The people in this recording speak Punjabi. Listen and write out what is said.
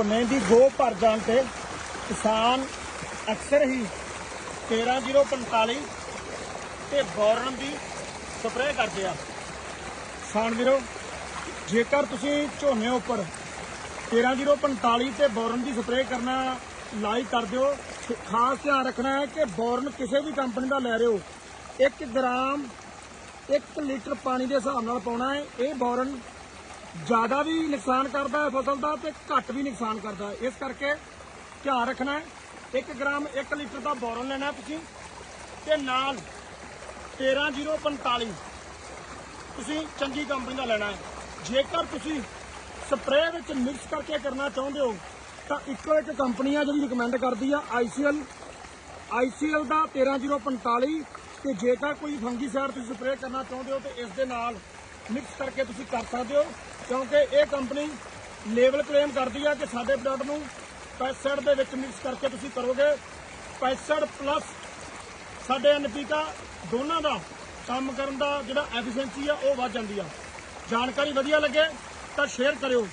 ਝੋਨੇ ਦੀ ਗੋ ਭਰ ਜਾਣ ਤੇ ਕਿਸਾਨ ਅਕਸਰ ਹੀ 13045 ਤੇ ਬੋਰਨ ਦੀ ਸਪਰੇਅ ਕਰਦੇ ਆ। ਕਿਸਾਨ ਵੀਰੋ, ਜੇਕਰ ਤੁਸੀਂ ਝੋਨੇ ਉੱਪਰ 13045 ਤੇ ਬੋਰਨ ਦੀ ਸਪਰੇਅ ਕਰਨਾ ਲਾਈਕ ਕਰ ਦਿਓ, ਖਾਸ ਧਿਆਨ ਰੱਖਣਾ ਹੈ ਕਿ ਬੋਰਨ ਕਿਸੇ ਵੀ ਕੰਪਨੀ ਦਾ ਲੈ ਰਹੇ ਹੋ। 1 ਗ੍ਰਾਮ 1 ਲੀਟਰ ਪਾਣੀ ਦੇ ਹਿਸਾਬ ਨਾਲ ਪਾਉਣਾ ਹੈ। ਇਹ ਬੋਰਨ ਜ਼ਿਆਦਾ ਵੀ ਨੁਕਸਾਨ ਕਰਦਾ ਹੈ ਫਸਲ ਦਾ ਤੇ ਘੱਟ ਵੀ ਨੁਕਸਾਨ ਕਰਦਾ ਹੈ। ਇਸ ਕਰਕੇ ਧਿਆਨ ਰੱਖਣਾ ਹੈ। 1 ਗ੍ਰਾਮ 1 ਲੀਟਰ ਦਾ ਬੋਰਨ ਲੈਣਾ ਤੁਸੀਂ। ਤੇ ਨਾਲ 13045 ਤੁਸੀਂ ਚੰਗੀ ਕੰਪਨੀ ਦਾ ਲੈਣਾ ਹੈ। ਜੇਕਰ ਤੁਸੀਂ ਸਪਰੇਅ ਵਿੱਚ ਮਿਕਸ ਕਰਕੇ ਕਰਨਾ ਚਾਹੁੰਦੇ ਹੋ, ਤਾਂ ਇੱਕੋ ਇੱਕ ਕੰਪਨੀ ਆ ਜਿਹੜੀ ਰਿਕਮੈਂਡ ਕਰਦੀ ਆ ਆਈਸੀਐਲ ਆਈਸੀਐਲ ਦਾ 13045 ਤੇ ਜੇਕਰ ਕੋਈ ਫੰਗੀਸਾਈਡ ਤੁਸੀਂ ਸਪਰੇਅ ਕਰਨਾ ਚਾਹੁੰਦੇ ਹੋ, ਤੇ ਇਸ ਦੇ ਨਾਲ ਮਿਕਸ ਕਰਕੇ ਤੁਸੀਂ ਕਰ ਸਕਦੇ ਹੋ। ਕਿਉਂਕਿ ਇਹ ਕੰਪਨੀ ਲੇਬਲ ਕਲੇਮ ਕਰਦੀ ਆ ਕਿ ਸਾਡੇ ਪ੍ਰੋਡਕਟ ਨੂੰ ਪੈਸਟਸਾਈਡ ਦੇ ਵਿੱਚ ਮਿਕਸ ਕਰਕੇ ਤੁਸੀਂ ਕਰੋਗੇ। ਪੈਸਟਸਾਈਡ ਪਲੱਸ ਸਾਡੇ ਐਨਪੀਕਾ ਦੋਨਾਂ ਦਾ ਕੰਮ ਕਰਨ ਦਾ ਜਿਹੜਾ ਐਫੀਸ਼ੀਐਂਸੀ ਆ, ਉਹ ਵੱਧ ਜਾਂਦੀ ਆ। ਜਾਣਕਾਰੀ ਵਧੀਆ ਲੱਗੇ ਤਾਂ ਸ਼ੇਅਰ ਕਰਿਓ।